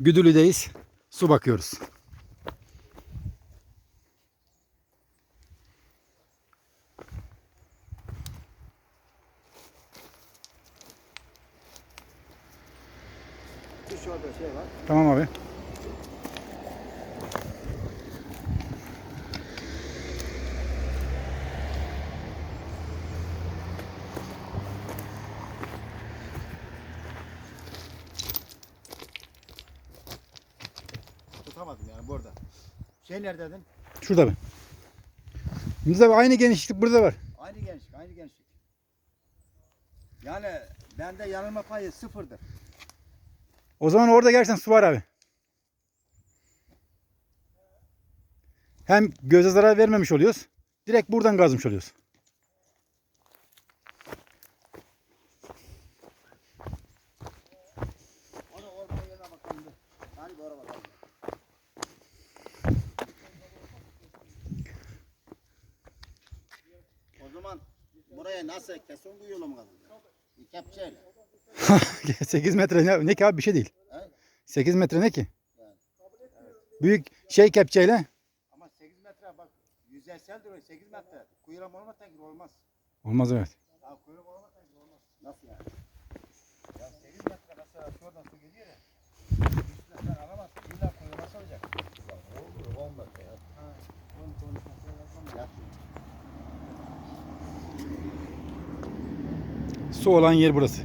Güdülü'deyiz. Su bakıyoruz. Şu şey var. Tamam abi. Tutamadım yani burada. Şey neredeydin? Şurada. Yunus abi aynı genişlik burada var. Aynı gençlik, aynı gençlik. Yani bende yanılma payı sıfırdır. O zaman orada gerçekten su var abi. Hem göze zarar vermemiş oluyoruz. Direkt buradan kazmış oluyoruz. Zaman buraya nasıl kesin bu yolu mu kazandın? Kepçeyle. 8 metre ne, ne ki abi bir şey değil. He? 8 metre ne ki? Büyük şey kepçeyle Ama 8 metre bak yüzeysel duruyor 8 metre. Kuyuram olmadan olmaz. olmaz evet. Ha kuyruğum olmadan olmaz. Nasıl yani? Su olan yer burası.